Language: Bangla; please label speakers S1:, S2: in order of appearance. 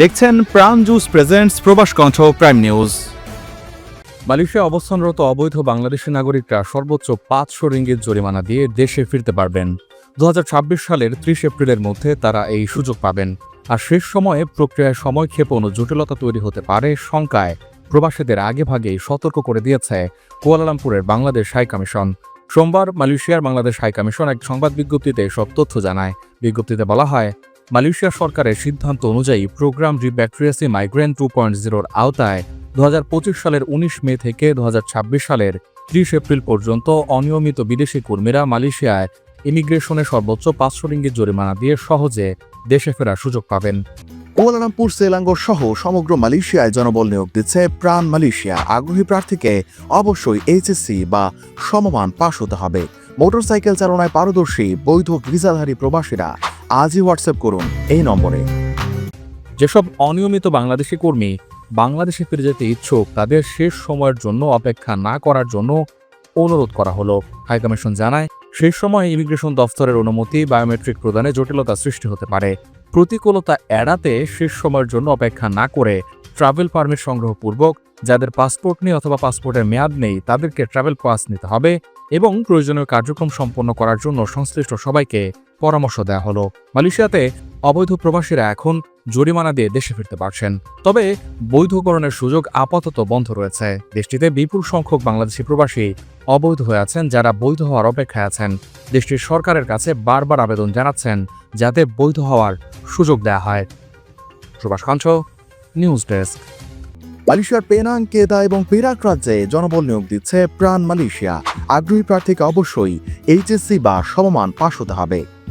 S1: দেখছেন প্রাণ জুস প্রেজেন্টস প্রবাস কণ্ঠ প্রাইম নিউজ মালয়েশিয়া অবস্থানরত অবৈধ বাংলাদেশি নাগরিকরা সর্বোচ্চ পাঁচশো রিঙ্গিত জরিমানা দিয়ে দেশে ফিরতে পারবেন। দুহাজার ছাব্বিশ সালের ত্রিশ এপ্রিলের মধ্যে তারা এই সুযোগ পাবেন। আর শেষ সময়ে প্রক্রিয়ায় সময়ক্ষেপণ ও জটিলতা তৈরি হতে পারে শঙ্কায়। প্রবাসীদের আগেভাগেই সতর্ক করে দিয়েছে কুয়ালালামপুরের বাংলাদেশ হাই কমিশন। সোমবার মালয়েশিয়ার বাংলাদেশ হাই কমিশন এক সংবাদ বিজ্ঞপ্তিতে সব তথ্য জানায়। বিজ্ঞপ্তিতে বলা হয় মালয়েশিয়া সরকারের সিদ্ধান্ত অনুযায়ী প্রোগ্রাম রিব্যাক্ট্রিয়াসি মাইগ্রেন টু পয়েন্ট জিরোর আওতায় দুহাজার পঁচিশ সালের উনিশ মে থেকে দুহাজার ছাব্বিশ সালের ত্রিশ এপ্রিল পর্যন্ত অনিয়মিত বিদেশি কর্মীরা মালয়েশিয়ায় ইমিগ্রেশনে সর্বোচ্চ পাঁচশো রিঙ্গিত জরিমানা দিয়ে সহজে দেশে ফেরার সুযোগ পাবেন।
S2: কুয়ালালামপুর সেলাঙ্গর সহ সমগ্র মালয়েশিয়ায় জনবল নিয়োগ দিচ্ছে প্রাণ মালয়েশিয়া। আগ্রহী প্রার্থীকে অবশ্যই এইচএসসি বা সমমান পাশ হতে হবে। মোটরসাইকেল চালনায় পারদর্শী, বৈধ ভিসাধারী প্রবাসীরা আজই হোয়াটসঅ্যাপ করুন এই নম্বরে।
S1: যেসব অনিয়মিত বাংলাদেশি কর্মী বাংলাদেশে ফিরে যেতে ইচ্ছুক, তাদের শেষ সময়ের জন্য অপেক্ষা না করার জন্য অনুরোধ করা হলো। হাইকমিশন জানায়, শেষ সময়ে ইমিগ্রেশন দফতরের অনুমতি বায়োমেট্রিক প্রদানে জটিলতা সৃষ্টি হতে পারে। প্রতিকূলতা এড়াতে শেষ সময়ের জন্য অপেক্ষা না করে ট্রাভেল পারমিট সংগ্রহপূর্বক, যাদের পাসপোর্ট নেই অথবা পাসপোর্টের মেয়াদ নেই, তাদেরকে ট্রাভেল পাস নিতে হবে এবং প্রয়োজনীয় কার্যক্রম সম্পন্ন করার জন্য সংশ্লিষ্ট সবাইকে পরামর্শ দেওয়া হলো। মালয়েশিয়াতে অবৈধ প্রবাসীরা এখন জরিমানা দিয়ে দেশে ফিরতে পারছেন। তবে বৈধকরণের সুযোগ আপাতত বন্ধ রয়েছে। দেশটিতে বিপুল সংখ্যক বাংলাদেশি প্রবাসী অবৈধ হয়ে আছেন যারা বৈধ হওয়ার অপেক্ষায় আছেন। দেশটির সরকারের কাছে বারবার আবেদন জানাচ্ছেন যাতে বৈধ হওয়ার সুযোগ দেওয়া হয়। সুভাষ কাঞ্চ নিউজ ডেস্ক।
S2: মালয়েশিয়ার পেনাং, কেদা এবং পেরাক রাজ্যে জনবল নিয়োগ দিচ্ছে প্রাণ মালয়েশিয়া। আগ্রহী প্রার্থীকে অবশ্যই এইচএসসি বা সমমান পাশ হতে হবে।